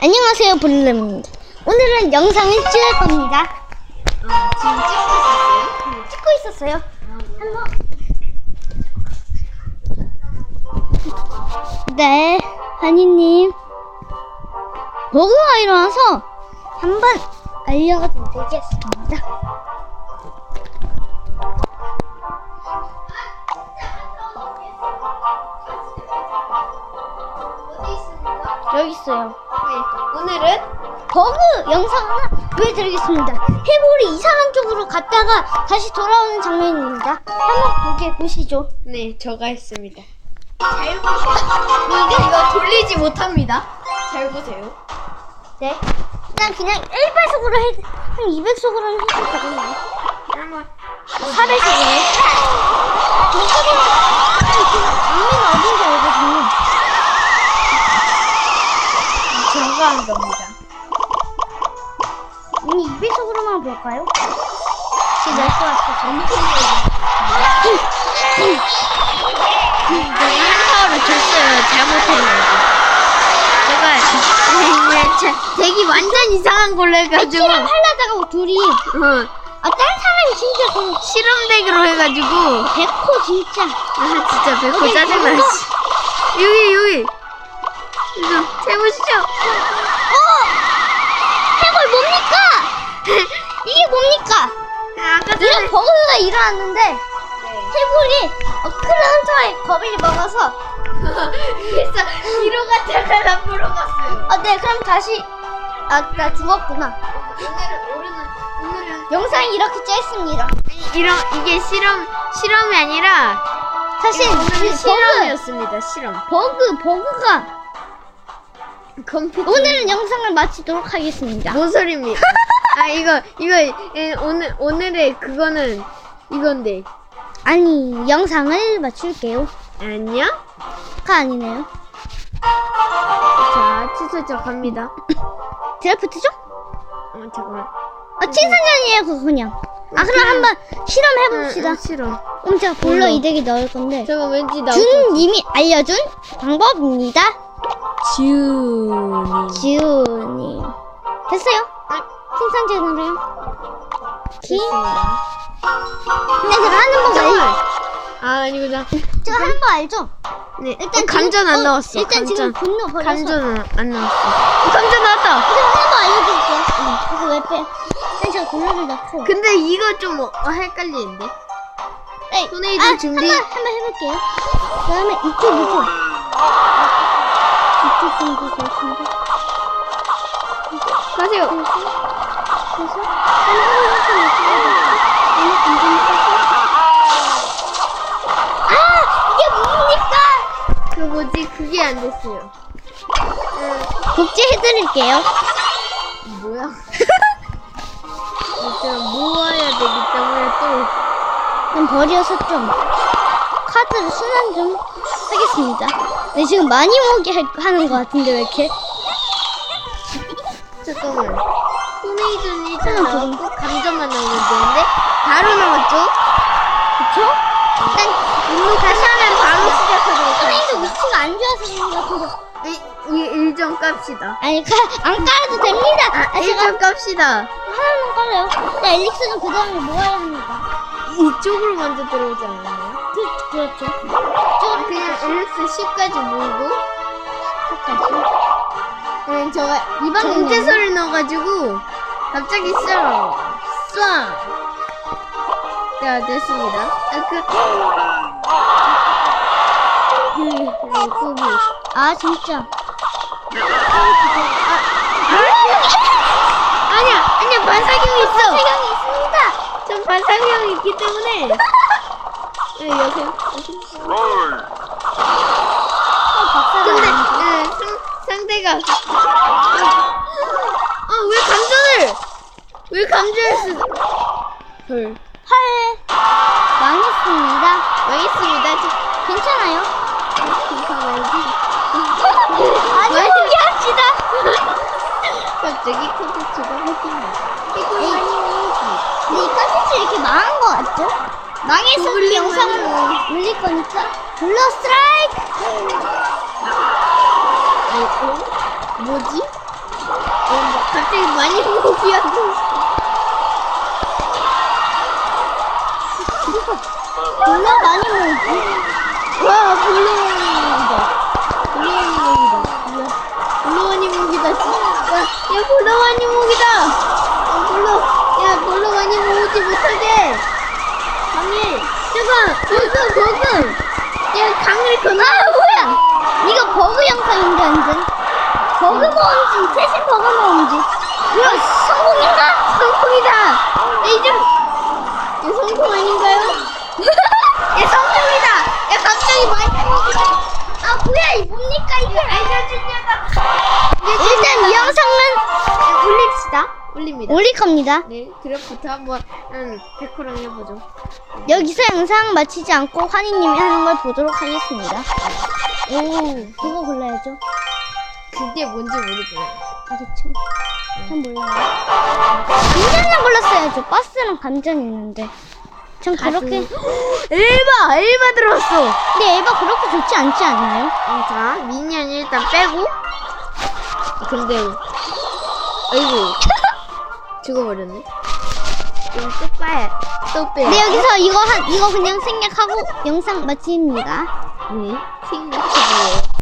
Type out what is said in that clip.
안녕하세요 볼렘입니다. 오늘은 영상을 찍을 겁니다. 지금 찍고 있었어요? 찍고 있었어요. 한번. 네, 한이님. 버그가 일어나서 한번. 어디 있습니까? 여기 있어요. 네. 오늘은 버그 영상 하나 보여드리겠습니다. 해골이 이상한 쪽으로 갔다가 다시 돌아오는 장면입니다. 한번 보게 보시죠. 네, 저가 했습니다. 잘 보세요. 이거 이거 돌리지 못합니다. 잘 보세요. 네. 난 그냥 1배속으로 해, 한 200속으로 해도 되겠네. 한번 4배속으로. 장면은 어딘지 알거든요. 한 겁니다. 이미 2배속으로만 볼까요? 진짜 날것 같아서. 제가 한타워를 줬어요. 잘못해가지고. 제가 자, 덱이 완전 이상한 걸로 해가지고 실험 하려다가 둘이, 어, 아, 다른 사람이 진짜 그, 실험 덱으로 해가지고 백호 진짜. 아 진짜 오케이, 짜증나. 씨. 여기 여기 이거 해보시죠. 어! 해골 뭡니까? 이게 뭡니까? 이런 버그가 일어났는데, 해골이 어, 큰 헌터의 겁을 먹어서, 그래서 뒤로 갔다가 앞으로 갔어요. 아, 네, 그럼 다시, 아, 나 죽었구나. 오늘은 오늘은 오늘은 영상이 이렇게 짧습니다. 이런 이게 실험 실험이 아니라 사실, 오늘은 실험이었습니다. 실험. 버그, 버그가, 컴퓨터. 오늘은 영상을 마치도록 하겠습니다. 뭔 소리입니까? 아 이거 이거 에, 오늘 오늘의 그거는 이건데 아니, 영상을 마칠게요. 안녕. 가 아니네요. 자 취소자 갑니다. 드래프트죠? 어 잠깐만. 아, 친선전이에요, 그거 그냥. 아, 그럼 한번 실험해봅시다. 응, 응, 실험. 그럼 제가 볼러 볼러. 이득이 넣을 건데. 잠깐 왠지 나. 준 님이 알려준 방법입니다. 준이. 지우님. 됐어요? 신선전으로요. 기? 됐습니다. 근데 제가 하는 법 잠깐만. 알, 아 아니구나. 제가 하는 법 알죠? 네. 일단 어, 감전 지금- 안 어, 나왔어. 일단 지금 감전. 분노 버려서. 감전은 안 나왔어. 어, 감전 나왔다. 제가 하는 법 알려드릴게요. 응. 그거 왜 빼? 일단 제가 볼러를 넣고. 근데 이거 좀 어, 헷갈리는데. 에이, 토네이도 아, 준비. 한번, 한번 해볼게요. 그 다음에 이쪽, 이쪽. 이쪽 정도 좋습니다. 가세요. 이렇게 아! 이게 뭡니까? 그 뭐지? 그게 안 됐어요. 복제해드릴게요. 뭐야? 일단 모아야 되기 때문에 또좀 버려서 좀 카드를 순환 좀 하겠습니다. 네, 지금 많이 모으게 할- 하는 것 같은데 왜 이렇게? 잠깐만. 토네이도는 일단 나왔고 감전만 나오면 되는데 바로 나왔죠? 그쵸? 일단 분노 다시 하면 바로 시작하도록 하겠습니다. 위치가 안 좋아서 그런 것 같은데. 이, 이 일정 깝시다. 아니, 가, 안 깔아도 됩니다. 아, 아, 제가 일정 깝시다. 하나만 깔아요. 네, 엘릭스는 그 다음에 모아야 합니다. 이쪽으로 먼저 들어오지 않았나요? 그, 그렇죠. 아, 저, 그냥 엘릭스 10까지 모으고 끝까지. 그냥 저가 이번 정제소를 넣어가지고 갑자기 쏴 쏴. 자 됐습니다. 아, 그 그, 거기 아, 진짜. 아니야 아니야 반사경이 있어. 세경이 있습니다. 전 반사경이 있기 때문에 네, 여기 어. 근데 네, 상, 상대가 아왜 감전을 왜 감전을 쓰? 헐 헐. 망했습니다. 망했습니다. 저- 괜찮아요. 아니, 왜? 포기합시다. 갑자기 콘텐츠가. 많이 먹지. 근데 이 컨텐츠 이렇게 망한 거 같죠? 망해서 그 영상을 올릴 거니까 블러 스트라이크! 어, 어? 뭐지? 갑자기 많이 먹기 하고. 몰라 많이 먹지. 와, 볼로원입니다. 볼로원입니다. 볼로원입니다. 야, 야, 볼로원입니다. 야, 볼로, 야, 볼로원이 모으지 못하게. 강일, 잠깐, 버그, 버그. 야, 강일 건너. 아 뭐야? 이거 버그 영상인데 완전. 버그 모음지, 최신 버그 모음지. 뭐야 성공인가? 성공이다. 야, 이제, 올립니다. 올릴 겁니다. 네, 그래부터 한번 음, 데코랑 해보죠. 여기서 영상 마치지 않고 환희님이 하는 걸 보도록 하겠습니다. 오, 그거 골라야죠. 그게 뭔지 모르겠어요. 그렇죠. 전 몰라요. 감전을 골랐어야죠. 버스랑 감전이 있는데. 전 그렇게. 엘바! 엘바 들어왔어! 근데 에바 그렇게 좋지 않지 않나요? 어, 자, 미니언 일단 빼고. 근데, 아이고. 죽어버렸네. 좀또 빼. 또 빼. 네, 여기서 이거 한, 이거 그냥 생략하고 영상 마칩니다. 네. 생각해보세요.